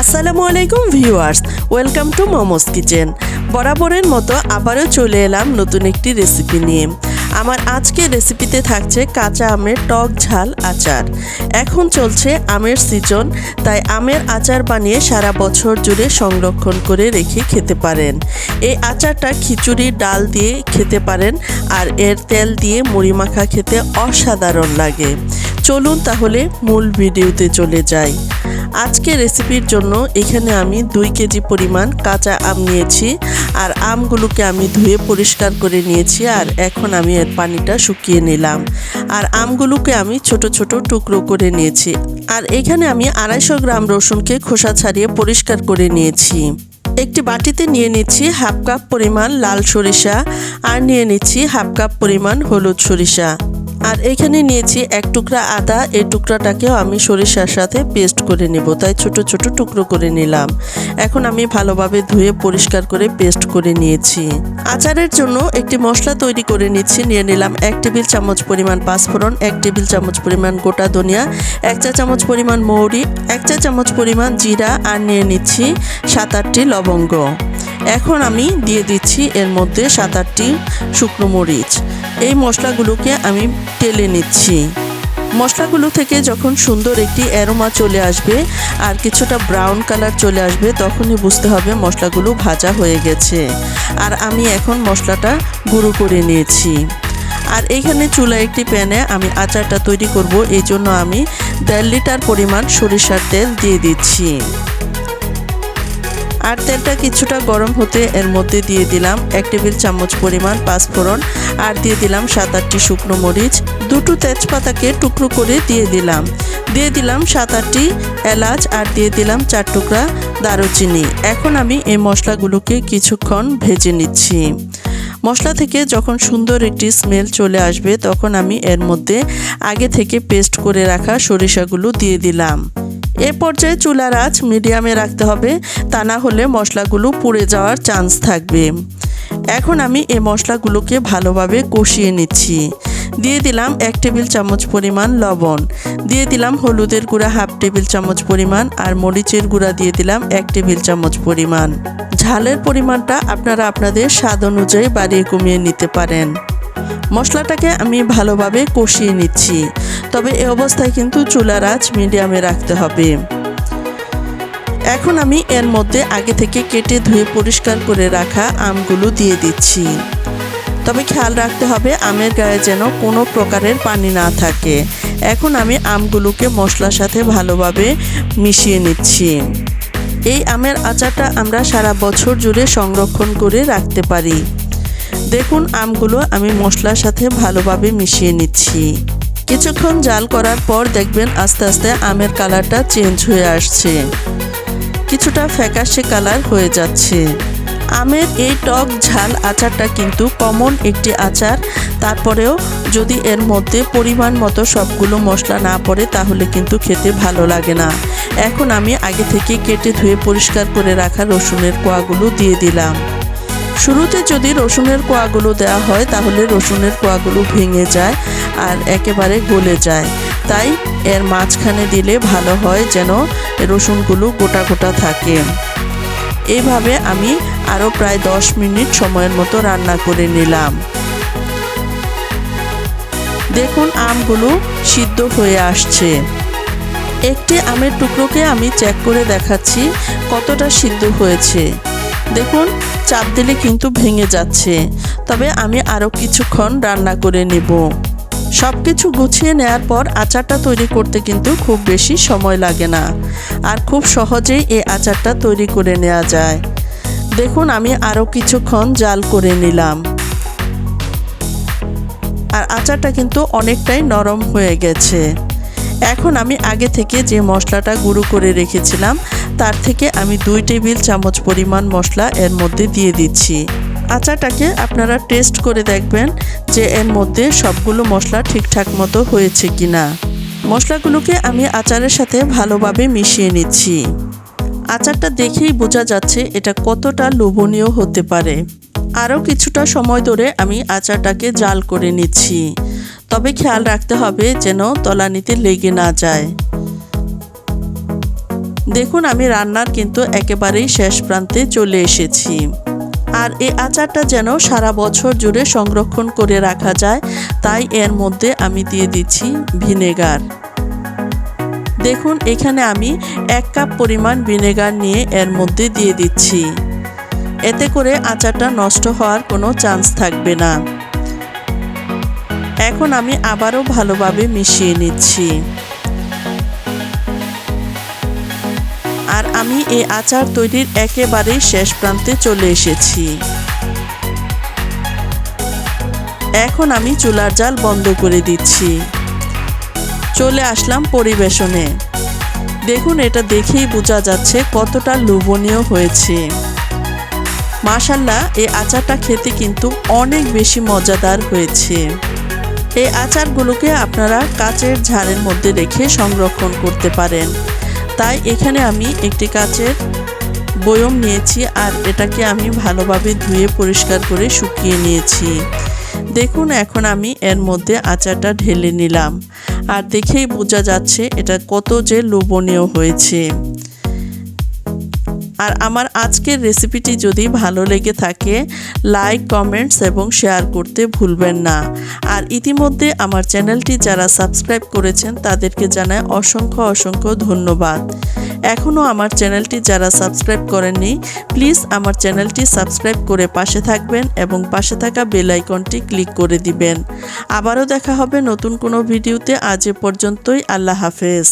আসসালামু আলাইকুম viewers, welcome to momos kitchen. বরাবরের মতো আবারও চলে এলাম নতুন একটি রেসিপি নিয়ে। আমার আজকের রেসিপিতে থাকছে কাঁচা আমের টক ঝাল আচার। এখন চলছে আমের সিজন, তাই আমের আচার বানিয়ে সারা বছর জুড়ে সংরক্ষণ করে রেখে খেতে পারেন। এই আচারটা খিচুড়ি, ডাল দিয়ে খেতে পারেন, আর এর তেল দিয়ে মুড়ি মাখা খেতে অসাধারণ লাগে। চলুন তাহলে মূল ভিডিওতে চলে যাই। আজকে রেসিপির জন্য এখানে আমি দুই কেজি পরিমাণ কাঁচা আম নিয়েছি আর আমগুলোকে আমি ধুয়ে পরিষ্কার করে নিয়েছি আর এখন আমি এর পানিটা শুকিয়ে নিলাম। আর আমগুলোকে আমি ছোট ছোট টুকরো করে নিয়েছি। আর এখানে আমি আড়াইশো গ্রাম রসুনকে খোসা ছাড়িয়ে পরিষ্কার করে নিয়েছি। একটি বাটিতে নিয়ে নিচ্ছি হাফ কাপ পরিমাণ লাল সরিষা আর নিয়ে নিচ্ছি হাফ কাপ পরিমাণ হলুদ সরিষা। আর এখানে নিয়েছি এক টুকরা আদা। এই টুকরাটাকেও আমি সরিষার সাথে পেস্ট করে নেব, তাই ছোট ছোট টুকরো করে নিলাম। এখন আমি ভালোভাবে ধুয়ে পরিষ্কার করে পেস্ট করে নিয়েছি। আচারের জন্য একটি মশলা তৈরি করে নিচ্ছি, নিয়ে নিলাম এক টেবিল চামচ পরিমাণ পাঁচফোড়ন, এক টেবিল চামচ পরিমাণ গোটা ধনিয়া, এক চা চামচ পরিমাণ মৌরি, এক চা চামচ পরিমাণ জিরা, আর নিয়ে নিচ্ছি সাত আটটি লবঙ্গ। এখন আমি দিয়ে দিচ্ছি এর মধ্যে সাত আটটি শুকনো মরিচ। এই মশলাগুলোকে আমি টেলে নিচ্ছি। মশলাগুলো থেকে যখন সুন্দর একটি অ্যারোমা চলে আসবে আর কিছুটা ব্রাউন কালার চলে আসবে, তখনই বুঝতে হবে মশলাগুলো ভাজা হয়ে গেছে। আর আমি এখন মশলাটা গুঁড়ো করে নিয়েছি। আর এইখানে চুলা একটি প্যানে আমি আচারটা তৈরি করব এই জন্য আমি দেড় লিটার পরিমাণ সরিষার তেল দিয়ে দিচ্ছি। আর তেলটা কিছুটা গরম হতে এর মধ্যে দিয়ে দিলাম এক টেবিল চামচ পরিমাণ পাঁচফোড়ন আর দিয়ে দিলাম সাত আটটি শুকনো মরিচ। দুটো তেজপাতাকে টুকরো করে দিয়ে দিলাম। দিয়ে দিলাম সাত আটটি এলাচ আর দিয়ে দিলাম চার টুকরা দারুচিনি। এখন আমি এই মশলাগুলোকে কিছুক্ষণ ভেজে নিচ্ছি। মশলা থেকে যখন সুন্দর একটি স্মেল চলে আসবে, তখন আমি এর মধ্যে আগে থেকে পেস্ট করে রাখা সরিষাগুলো দিয়ে দিলাম। এ পর্যায়ে চুলার আঁচ মিডিয়ামে রাখতে হবে, তা না হলে মশলাগুলো পুড়ে যাওয়ার চান্স থাকবে। এখন আমি এই মশলাগুলোকে ভালোভাবে কষিয়ে নিচ্ছি। দিয়ে দিলাম এক টেবিল চামচ পরিমাণ লবণ। দিয়ে দিলাম হলুদের গুঁড়া হাফ টেবিল চামচ পরিমাণ আর মরিচের গুঁড়া দিয়ে দিলাম এক টেবিল চামচ পরিমাণ। ঝালের পরিমাণটা আপনারা আপনাদের স্বাদ অনুযায়ী বাড়িয়ে কমিয়ে নিতে পারেন। মশলাটাকে আমি ভালোভাবে কষিয়ে নিচ্ছি। তবে এ অবস্থায় কিন্তু চুলার আঁচ মিডিয়ামে রাখতে হবে। এখন আমি এর মধ্যে আগে থেকে কেটে ধুয়ে পরিষ্কার করে রাখা আমগুলো দিয়ে দিচ্ছি। তবে খেয়াল রাখতে হবে আমের গায়ে যেন কোনো প্রকারের পানি না থাকে। এখন আমি আমগুলোকে মশলার সাথে ভালোভাবে মিশিয়ে নিচ্ছি। এই আমের আচারটা আমরা সারা বছর জুড়ে সংরক্ষণ করে রাখতে পারি। দেখুন, আমগুলো আমি মশলার সাথে ভালোভাবে মিশিয়ে নিচ্ছি। কিছুক্ষণ জাল করার পর দেখবেন আস্তে আস্তে আমের কালারটা চেঞ্জ হয়ে আসছে। কিছুটা ফ্যাকাশে কালার হয়ে যাচ্ছে। আমের এই টক ঝাল আচারটা কিন্তু কমন একটি আচার। তারপরেও যদি এর মধ্যে পরিমাণ মতো সবগুলো মশলা না পড়ে, তাহলে কিন্তু খেতে ভালো লাগে না। এখন আমি আগে থেকে কেটে ধুয়ে পরিষ্কার করে রাখা রসুনের কোয়াগুলো দিয়ে দিলাম। শুরুতে যদি রসুনের কোয়াগুলো দেওয়া হয়, তাহলে রসুনের কোয়াগুলো ভেঙে যায় আর একেবারে গলে যায়। তাই এর মাঝখানে দিলে ভালো হয় যেন রসুনগুলো গোটা গোটা থাকে। এইভাবে আমি আরও প্রায় দশ মিনিট সময়ের মতো রান্না করে নিলাম। দেখুন আমগুলো সিদ্ধ হয়ে আসছে। একটি আমের টুকরোকে আমি চেক করে দেখাচ্ছি কতটা সিদ্ধ হয়েছে। দেখুন, চাপ দিলে কিন্তু ভেঙে যাচ্ছে। তবে আমি আরও কিছুক্ষণ রান্না করে নেব। সব কিছু গুছিয়ে নেওয়ার পর আচারটা তৈরি করতে কিন্তু খুব বেশি সময় লাগে না। আর খুব সহজেই এই আচারটা তৈরি করে নেওয়া যায়। দেখুন, আমি আরও কিছুক্ষণ জাল করে নিলাম। আর আচারটা কিন্তু অনেকটাই নরম হয়ে গেছে। এখন আমি আগে থেকে যে মশলাটা গুঁড়ো করে রেখেছিলাম, তার থেকে আমি দুই টেবিল চামচ পরিমাণ মশলা এর মধ্যে দিয়ে দিচ্ছি। আচারটাকে আপনারা টেস্ট করে দেখবেন যে এর মধ্যে সবগুলো মশলা ঠিকঠাক মতো হয়েছে কি না মশলাগুলোকে আমি আচারের সাথে ভালোভাবে মিশিয়ে নিচ্ছি। আচারটা দেখেই বোঝা যাচ্ছে এটা কতটা লোভনীয় হতে পারে। আরও কিছুটা সময় ধরে আমি আচারটাকে জাল করে নিচ্ছি। তবে খেয়াল রাখতে হবে যেন তলানিতে লেগে না যায়। দেখুন, আমি রান্নার কিন্তু একেবারেই শেষ প্রান্তে চলে এসেছি। আর এই আচারটা যেন সারা বছর জুড়ে সংরক্ষণ করে রাখা যায়, তাই এর মধ্যে আমি দিয়ে দিচ্ছি ভিনেগার। দেখুন, এখানে আমি এক কাপ পরিমাণ ভিনেগার নিয়ে এর মধ্যে দিয়ে দিচ্ছি। এতে করে আচারটা নষ্ট হওয়ার কোনো চান্স থাকবে না। এখন আমি আবারও ভালোভাবে মিশিয়ে নিচ্ছি। আর আমি এই আচার তৈরির একেবারেই শেষ প্রান্তে চলে এসেছি। এখন আমি চুলার জাল বন্ধ করে দিচ্ছি। চলে আসলাম পরিবেশনে। দেখুন, এটা দেখেই বোঝা যাচ্ছে কতটা লোভনীয় হয়েছে। মাশাল্লাহ, এই আচারটা খেতে কিন্তু অনেক বেশি মজাদার হয়েছে। এই আচারগুলোকে আপনারা কাচের ঝাড়ের মধ্যে রেখে সংরক্ষণ করতে পারেন। তাই এখানে আমি একটি কাচের বয়ম নিয়েছি আর এটাকে আমি ভালোভাবে ধুয়ে পরিষ্কার করে শুকিয়ে নিয়েছি। দেখুন, এখন আমি এর মধ্যে আচারটা ঢেলে নিলাম। আর দেখেই বোঝা যাচ্ছে এটা কত যে লোভনীয় হয়েছে। আর আমার আজকের রেসিপিটি যদি ভালো লেগে থাকে লাইক কমেন্টস এবং শেয়ার করতে ভুলবেন না। আর ইতিমধ্যে আমার চ্যানেলটি যারা সাবস্ক্রাইব করেছেন, তাদেরকে জানায় অসংখ্য অসংখ্য ধন্যবাদ। এখনও আমার চ্যানেলটি যারা সাবস্ক্রাইব করেননি প্লিজ আমার চ্যানেলটি সাবস্ক্রাইব করে পাশে থাকবেন এবং পাশে থাকা বেল আইকনটি ক্লিক করে দিবেন। আবারও দেখা হবে নতুন কোনো ভিডিওতে আজ এ পর্যন্তই, আল্লাহ হাফেজ।